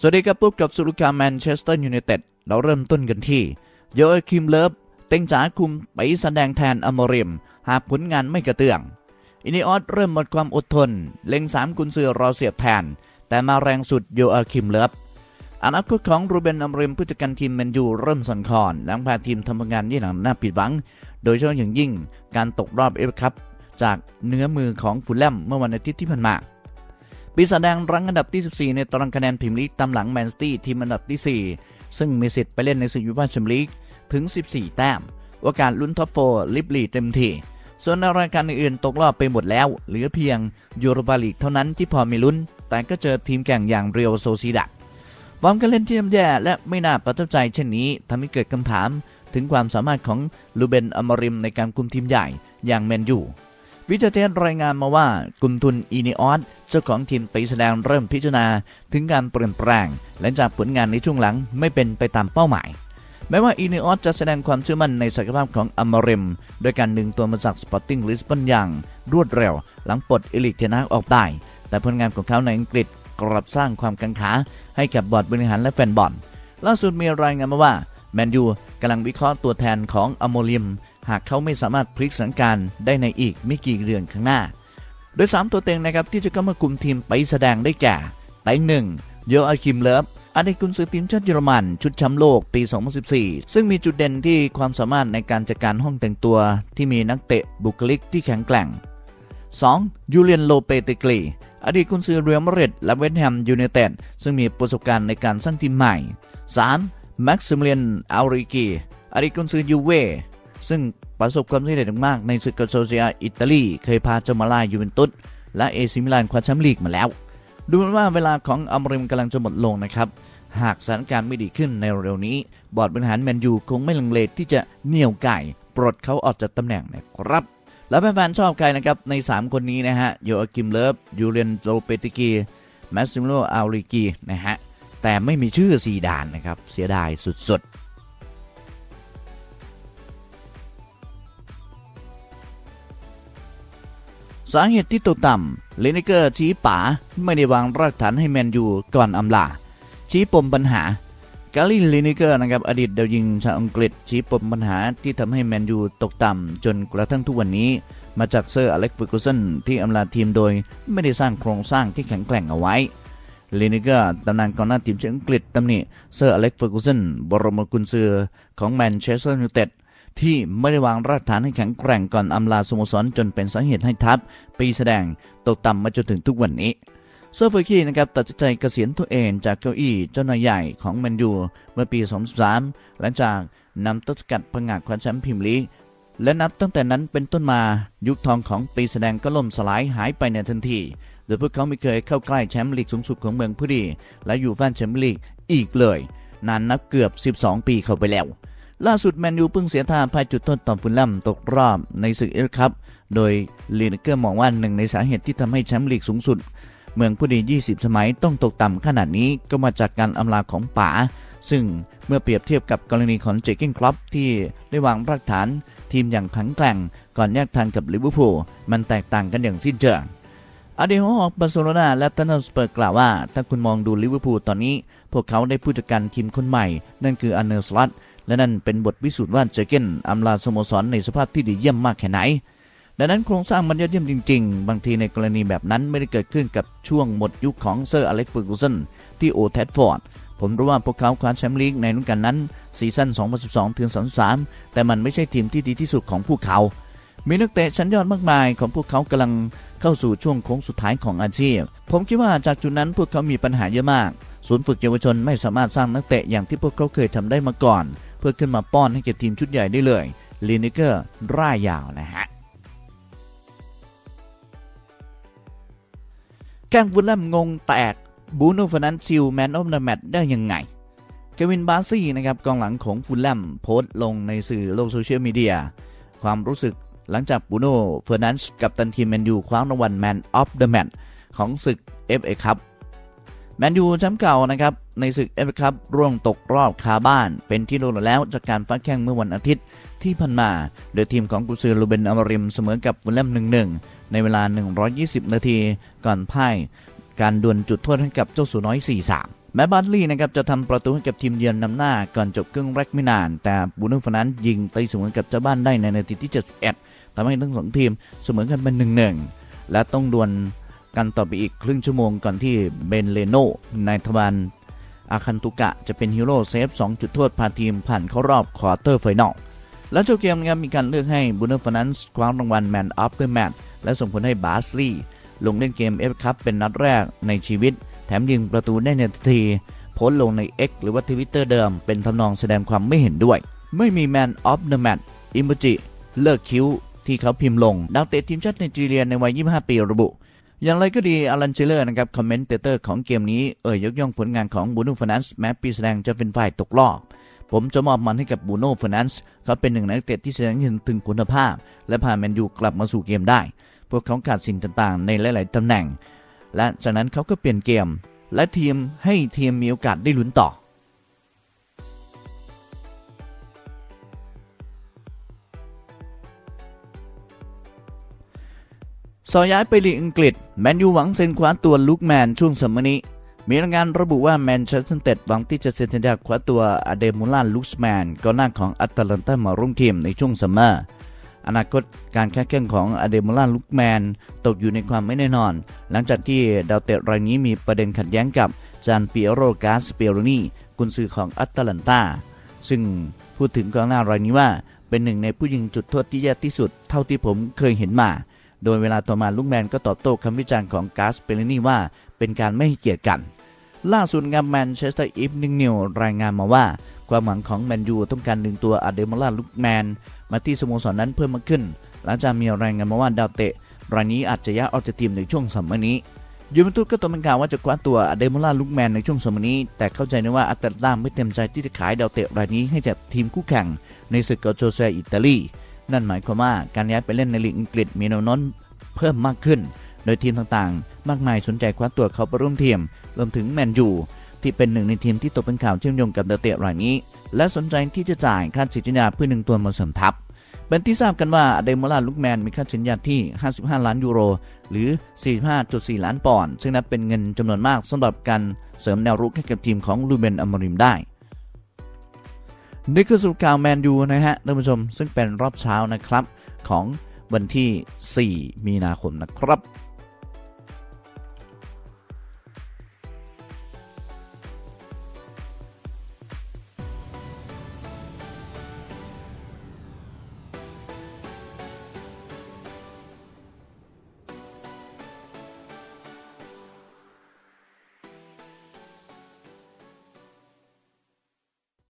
สวัสดีครับพบกับสุรุกาแมนเชสเตอร์ยูไนเต็ดเราเริ่มต้นกันที่โยเอคิมเลิฟเต็งจ๋าคุมไปแสดงแทนอมริม หากผลงานไม่กระเตื้อง อินิออสเริ่มหมดความอดทน เล็งสามกุนซือรอเสียบแทน แต่มาแรงสุดโยเอคิมเลิฟอนาคตของรูเบนอมริมผู้จัดการทีมแมนยูเริ่มสั่นคลอนหลังพาทีมทำงานที่หนังน่าผิดหวัง โดยเฉพาะอย่างยิ่งการตกรอบเอฟคัพจากเนื้อมือของฟูลแลมเมื่อวันอาทิตย์ที่ผ่านมา ปีศาจแดงรั้งอันดับที่ 14 ในตารางคะแนนพรีเมียร์ลีกตามหลังแมนซิตี้ทีมอันดับที่ 4 ซึ่งมีสิทธิ์ไปเล่นในศึกยูฟ่าแชมเปี้ยนลีกถึง 14 แต้มโอกาสลุ้นท็อปโฟลิบลีเต็มที่ส่วนในรายการอื่นๆตกรอบไปหมดแล้ว เหลือเพียงยูโรปาลีกเท่านั้นที่พอมีลุ้น แต่ก็เจอทีมแข่งอย่างเรียวโซซีดัดฟอร์มการเล่นที่ย่ำแย่และไม่น่าประทับใจเช่นนี้ทำให้เกิดคำถามถึงความสามารถของลูเบนอมริมในการคุมทีมใหญ่อย่างแมนยู วิจารณ์รายงานมาว่ากลุ่มทุนอีนิออสเจ้าของทีมไปแสดงเริ่มพิจารณา ถึงการเปลี่ยนแปลงหลังจากผลงานในช่วงหลังไม่เป็นไปตามเป้าหมาย แม้ว่าอีนิออสจะแสดงความเชื่อมั่นในศักยภาพของอมริมโดยการดึงตัวมาจากสปอร์ติ้งลิสบอนอย่าง รวดเร็ว หลังปลดเอลิกเทนักออกได้ แต่ผลงานของเขาในอังกฤษกลับสร้างความกังขาให้กับบอร์ดบริหารและแฟนบอลล่าสุดมีรายงานมาว่าแมนยูกำลังวิเคราะห์ตัวแทนของอโมริม หากเขาไม่สามารถพลิกสถานการณ์ได้ในอีกไม่กี่เดือนข้างหน้า โดย 3 ตัวเต็งนะครับที่จะเข้ามากลุ่มทีมไปแสดงได้แก่ไต้หนึ่งโยอาคิมเลิฟอดีตกุนซือทีมชาติเยอรมันชุดแชมป์โลกปี 2014 ซึ่งมีจุดเด่นที่ความสามารถในการจัดการห้องแต่งตัว ที่มีนักเตะบุคลิกที่แข็งแกร่ง 2. ยูเลียนโลเปเตกลีอดีตกุนซือเรอัลมาดริดและเวสต์แฮมยูไนเต็ดซึ่งมีประสบการณ์ในการสร้างทีมใหม่ 3. แม็กซิมิเลียนอัลริกีอดีตกุนซือยูเว ซึ่งประสบความสำเร็จมากในศึกกาโซเซียอิตาลี เคยพาเจมาลายูเวนตุสและเอซิมิลานคว้าแชมป์ลีกมาแล้ว ดูเหมือนว่าเวลาของอัมริมกำลังจะหมดลงนะครับ หากสถานการณ์ไม่ดีขึ้นในเร็วนี้ บอร์ดบริหารแมนยูคงไม่ลังเลที่จะเหนี่ยวไก่ ปลดเขาออกจากตำแหน่งนะครับ แล้วแฟนๆชอบใครนะครับใน 3 คนนี้นะฮะโยอากิมเลิฟยูเรียนโลเปติกีแมสซิโมโลอาริกีนะฮะแต่ไม่มีชื่อซีดานนะครับเสียดายสุดๆ สาเหตุที่ตกต่ำเลนิเกอร์ชี้ป๋าไม่ได้วางรากฐานให้แมนยูก่อนอำลา ชี้ปมปัญหากาลินเลนิเกอร์นะครับอดีตดาวยิงชาวอังกฤษ ชี้ปมปัญหาที่ทำให้แมนยูตกต่ำจนกระทั่งทุกวันนี้ มาจากเซอร์อเล็กซ์เฟอร์กูสันที่อำลาทีมโดย ไม่ได้สร้างโครงสร้างที่แข็งแกร่งเอาไว้เลนิเกอร์ตำนานกองหน้าทีมชาติอังกฤษตำหนิเซอร์อเล็กซ์เฟอร์กูสันบรมกุญซือของแมนเชสเตอร์ยูไนเต็ด ที่ไม่ได้วางรากฐานให้แข็งแกร่งก่อนอำลาสโมสรจนเป็นสาเหตุให้ทัพปีแสดงตกต่ำมาจนถึงทุกวันนี้เซอร์เฟอร์คีนะครับตัดสินใจเกษียณตัวเองจากเก้าอี้เจ้านายใหญ่ของแมนยูเมื่อปี 2013 หลังจากนำต้นสกัดพงาดคว้าแชมป์พรีเมียร์ลีกและนับตั้งแต่นั้นเป็นต้นมายุคทองของปีแสดงก็ล่มสลายหายไปในทันที โดยพวกเขาไม่เคยเข้าใกล้แชมป์ลีกสูงสุดของเมืองพุดีและอยู่แฟนแชมป์ลีกอีกเลย นานนับเกือบ 12 ปีเข้าไปแล้ว ล่าสุดแมนยูเพิ่งเสียท่าพ่ายจุดโทษต่อฟุลแลมตกรอบในศึกเอฟคัพโดยลีนเกอร์มองว่าหนึ่งในสาเหตุที่ทำให้แชมป์ลีกสูงสุด เมืองผู้ดี 20 สมัยต้องตกต่ำขนาดนี้ก็มาจากการอำลาของป๋าซึ่งเมื่อเปรียบเทียบกับกรณีของเจเกนคลับที่ได้วางรากฐานทีมอย่างแข็งแกร่ง ก่อนแยกทางกับลิเวอร์พูลมันแตกต่างกันอย่างสิ้นเชิงอดีตหัวหอกบาร์เซโลนาและตันนสเปอร์กล่าวว่า ถ้าคุณมองดูลิเวอร์พูลตอนนี้ พวกเขาได้ผู้จัดการทีมคนใหม่ นั่นคืออันเนอร์สลัต และนั่นเป็นบทพิสูจน์ว่าเจเกนอำลาสโมสรในสภาพที่ดีเยี่ยมมากแค่ไหน ดังนั้นโครงสร้างมันยอดเยี่ยมจริง ๆ บางทีในกรณีแบบนั้นไม่ได้เกิดขึ้นกับช่วงหมดยุคของเซอร์อเล็กซ์เฟอร์กูสันที่โอแทดฟอร์ดผมรู้ว่าพวกเขาคว้าแชมป์ลีกในฤดูกาลนั้นซีซั่น 2012ถึง2013แต่มันไม่ใช่ทีมที่ดีที่สุดของพวกเขา มีนักเตะชั้นยอดมากมายของพวกเขากำลังเข้าสู่ช่วงโค้งสุดท้ายของอาชีพ ผมคิดว่าจากจุดนั้นพวกเขามีปัญหาเยอะมาก ศูนย์ฝึกเยาวชนไม่สามารถสร้างนักเตะอย่างที่พวกเขาเคยทำได้มาก่อน พื่อขึ้นมาป้อนให้แก่ทีมชุดใหญ่ได้เลยลีนิเกอร์ร่ายยาวนะฮะแก้งฟูลแลมงงแตกบูโน่ฟนันซิลแมนออฟเดอะแมตได้ยังไงเควินบาซี่นะครับกองหลังของฟูลแลมโพสต์ลงในสื่อโลกโซเชียลมีเดียความรู้สึกหลังจากบูโน่เฟอร์นันส์กับตันทีมแมนยูคว้ารางวัลแมนออฟเดอะแมตของศึก FA ครับแมนยูแชมป์เก่านะครับ ในศึก FA ครับร่วงตกรอบคาบ้าน เป็นที่รู้แล้วจากการฟ้าแข่งเมื่อวันอาทิตย์ที่ผ่านมา โดยทีมของกุซือลูเบนอมริมเสมอกับฟูลแลม1-1ในเวลา 120 นาที ก่อนพ่ายการดวลจุดโทษให้กับเจ้าสัวน้อย 4-3 แม้บัตลี่นะครับจะทำประตูให้กับทีมเยือนนำหน้าก่อนจบครึ่งแรกไม่นาน แต่บูน่ฟนันซ์ยิงตีเสมอกับเจ้าบ้านได้ในนาทีที่ 71ทำให้ทั้งสองทีมเสมอกันเป็น1-1 และต้องดวลกันต่อไปอีกครึ่งชั่วโมงก่อนที่เบนเลโนนายทวาน อาคันตุกะจะเป็นฮีโร่เซฟ 2 จุดโทษพาทีมผ่านเข้ารอบควอเตอร์ไฟนอลและจบเกมนะครับมีการเลือกให้บูโน่ฟานันซ์คว้ารางวัลแมนออฟเดอะแมตช์และส่งผลให้บาสลีย์ลงเล่นเกมเอฟคัพเป็นนัดแรกในชีวิต แถมยิงประตูได้ในทันทีโพสต์ลงใน X หรือว่าทวิตเตอร์เดิม เป็นทำนองแสดงความไม่เห็นด้วย ไม่มีแมนออฟเดอะแมตช์อิมบุจิเลิกคิ้วที่เขาพิมพ์ลงดาวเตะทีมชาติไนจีเรียในวัย 25 ปีระบุ อย่างไรก็ดีอลันเชลเลอร์นะครับคอมเมนเตเตอร์ของเกมนี้เอ่ยยกย่องผลงานของบูโน่ฟนันส์แม้ปีแสดงจะเป็นฝ่ายตกรอบ ผมจะมอบมันให้กับบูโน่ฟนันส์เขาเป็นหนึ่งในนักเตะที่แสดงเห็นถึงคุณภาพ และพาแมนยูกลับมาสู่เกมได้ พวกเขาขาดสิ่งต่างๆ ในหลาย ๆตำแหน่ง และจากนั้นเขาก็เปลี่ยนเกม และทีมให้ทีมมีโอกาสได้ลุ้นต่อ สอย้ายไปลีกอังกฤษ แมนยูหวังเซ็นคว้าตัวลูกแมนช่วงสมอนี้ มีรายงานระบุว่าแมนเชสเตอร์เต็ดหวังที่จะเซ็นสัญญาคว้าตัวอเดมูลานลูกแมนกองหน้าของอัตแลนตามาร่วมทีมในช่วงซัมเมอร์อนาคตการแข่งขันของอเดมูลานลูกแมนตกอยู่ในความไม่แน่นอน หลังจากที่ดาวเตะรายนี้มีประเด็นขัดแย้งกับจานเปิเอโรกาสเปโรนีกุนซือของอัตแลนตาซึ่งพูดถึงกองหน้ารายนี้ว่าเป็นหนึ่งในผู้ยิงจุดโทษที่แย่ที่สุดเท่าที่ผมเคยเห็นมา โดยเวลาต่อมาลูกแมนก็ตอบโต้คำวิจารณ์ของกาสเปเรนีว่า เป็นการไม่ให้เกียรติกัน ล่าสุดงานแมนเชสเตอร์อีฟนิงนิวรายงานมาว่า ความหวังของแมนยูต้องการดึงตัวอาเดมอลาลูกแมนมาที่สโมสรนั้นเพิ่มมากขึ้น หลังจากมีรายงานมาว่าดาวเตะรายนี้อาจจะย้ายออกจากทีมในช่วงสมัยนี้ยูเวนตุสก็ตกเป็นข่าวว่าจะคว้าตัวอเดมอลาลูกแมนในช่วงสมัยนี้ แต่เข้าใจนะว่าอัตแลนตาไม่เต็มใจที่จะขายดาวเตะรายนี้ให้กับทีมคู่แข่งในศึกกาโจเซอิตาลี นั่นหมายความว่าการย้ายไปเล่นในลีกอังกฤษมีแนวโน้มเพิ่มมากขึ้น โดยทีมต่างๆ มากมายสนใจคว้าตัวเขาไปร่วมทีม รวมถึงแมนยูที่เป็นหนึ่งในทีมที่ตกเป็นข่าวเชื่อมโยงกับดาวเตะรายนี้ และสนใจที่จะจ่ายค่าสินสัญญาเพื่อหนึ่งตัวมาเสริมทัพ เป็นที่ทราบกันว่าเดมอลาลุกแมนมีค่าสัญญาที่ 55 ล้านยูโร หรือ 45.4 ล้านปอนด์ซึ่งนับเป็นเงินจำนวนมากสำหรับการเสริมแนวรุกให้กับทีมของลูเบนอมริมได้ นี่คือสรุปข่าวแมนยูนะฮะท่านผู้ชมซึ่งเป็นรอบเช้านะครับของวันที่ 4 มีนาคมนะครับ